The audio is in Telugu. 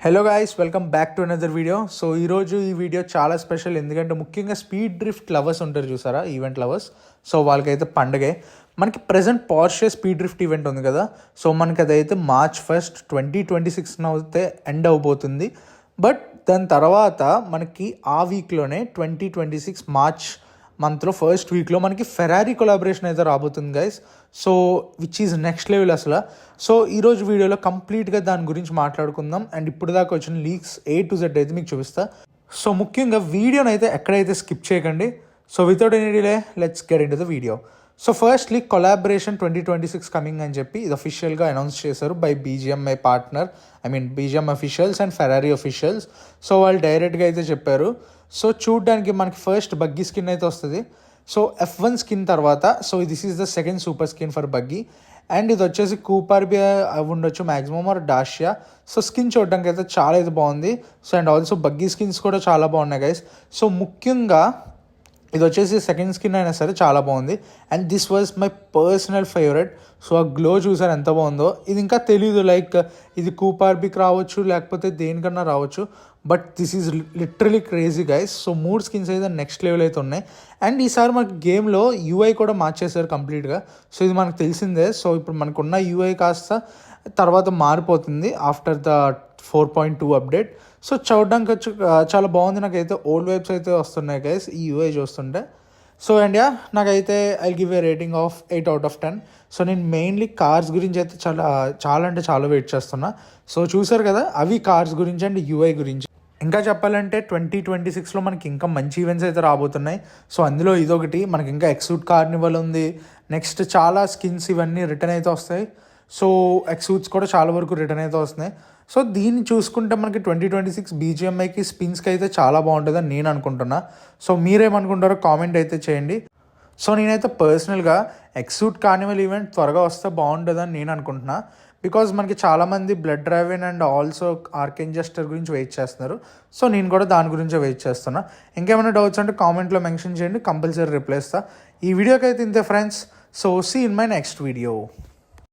Hello guys welcome back to another video so ఈరోజు ఈ వీడియో చాలా స్పెషల్ ఎందుకంటే ముఖ్యంగా స్పీడ్ డ్రిఫ్ట్ లవర్స్ ఉంటారు చూసారా? ఈవెంట్ లవర్స్ సో వాళ్ళకైతే పండగే. మనకి present Porsche speed drift event ఉంది కదా? సో మనకి అదైతే మార్చ్ ఫస్ట్ ట్వంటీ ట్వంటీ సిక్స్న అయితే ఎండ్ అవబోతుంది. బట్ దాని తర్వాత మనకి ఆ వీక్లోనే ట్వంటీ ట్వంటీ సిక్స్ మార్చ్ మంత్లో ఫస్ట్ వీక్లో మనకి ఫెరారీ కొలాబరేషన్ అయితే రాబోతుంది guys so which is next level అసలు. సో ఈరోజు వీడియోలో కంప్లీట్గా దాని గురించి మాట్లాడుకుందాం. అండ్ ఇప్పుడు దాకా వచ్చిన లీక్స్ ఏ టు జెడ్ అయితే మీకు చూపిస్తా. సో ముఖ్యంగా వీడియోని అయితే ఎక్కడైతే స్కిప్ చేయకండి. So without any delay let's get into the video so firstly collaboration twenty twenty six coming అని చెప్పి ఇది అఫీషియల్గా అనౌన్స్ చేశారు by BGMI partner I mean BGM officials and Ferrari officials so వాళ్ళు డైరెక్ట్గా అయితే చెప్పారు. సో చూడడానికి మనకి ఫస్ట్ బగ్గీ స్కిన్ అయితే వస్తుంది. సో ఎఫ్ వన్ స్కిన్ తర్వాత so this is the second super skin for buggy and ఇది వచ్చేసి కూపర్ బి అవి ఉండొచ్చు maximum or Dacia so skin చూడడానికి అయితే చాలా అయితే బాగుంది. So and also buggy skins కూడా చాలా బాగున్నాయి గైస్ సో ముఖ్యంగా ఇది వచ్చేసి సెకండ్ స్కిన్ అయినా సరే చాలా బాగుంది. And this was my personal favourite so ఆ గ్లో చూసారు ఎంత బాగుందో. ఇది ఇంకా తెలీదు లైక్ ఇది కూపార్బిక్ రావచ్చు లేకపోతే దేనికన్నా రావచ్చు. But this is literally crazy guys so మూడు స్కిన్స్ అయితే నెక్స్ట్ లెవెల్ అయితే ఉన్నాయి. అండ్ ఈసారి మనకి గేమ్లో యూఐ కూడా మార్చేశారు కంప్లీట్గా సో ఇది మనకు తెలిసిందే. సో ఇప్పుడు మనకున్న యూఐ కాస్త తర్వాత మారిపోతుంది. After the four point two update. So చూడడానికి వచ్చి చాలా బాగుంది. నాకైతే ఓల్డ్ వైబ్స్ అయితే వస్తున్నాయి గైస్ ఈ యూఐ చూస్తుంటే. సో అండ్ యా నాకైతే I give a rating of eight out of ten so నేను మెయిన్లీ కార్స్ గురించి అయితే చాలా చాలా అంటే చాలా వెయిట్ చేస్తున్నా. సో చూసారు కదా అవి కార్స్ గురించి అండ్ యూఐ గురించి. ఇంకా చెప్పాలంటే ట్వంటీ ట్వంటీ సిక్స్లో మనకి ఇంకా మంచి ఈవెంట్స్ అయితే రాబోతున్నాయి. సో అందులో ఇదొకటి మనకి ఇంకా ఎక్సూట్ కార్నివల్ ఉంది. నెక్స్ట్ చాలా స్కిన్స్ ఇవన్నీ రిటర్న్ అయితే వస్తాయి. సో ఎక్సూట్స్ కూడా చాలా వరకు రిటర్న్ అయితే వస్తున్నాయి. సో దీన్ని చూసుకుంటే మనకి ట్వంటీ ట్వంటీ సిక్స్ బీజిఎంఐకి స్పిన్స్కి అయితే చాలా బాగుంటుందని నేను అనుకుంటున్నా. సో మీరేమనుకుంటారో కామెంట్ అయితే చేయండి. సో నేనైతే పర్సనల్గా ఎక్సూట్ కార్నివల్ ఈవెంట్ త్వరగా వస్తే బాగుంటుందని నేను అనుకుంటున్నా. బికాజ్ మనకి చాలామంది blood raven and also arcane jester గురించి వెయిట్ చేస్తున్నారు. సో నేను కూడా దాని గురించే వెయిట్ చేస్తున్నా. ఇంకేమైనా డౌట్స్ అంటే కామెంట్లో మెన్షన్ చేయండి. కంపల్సరీ రిప్లై ఇస్తా. ఈ వీడియోకి అయితే ఇంతే friends. So see in my next video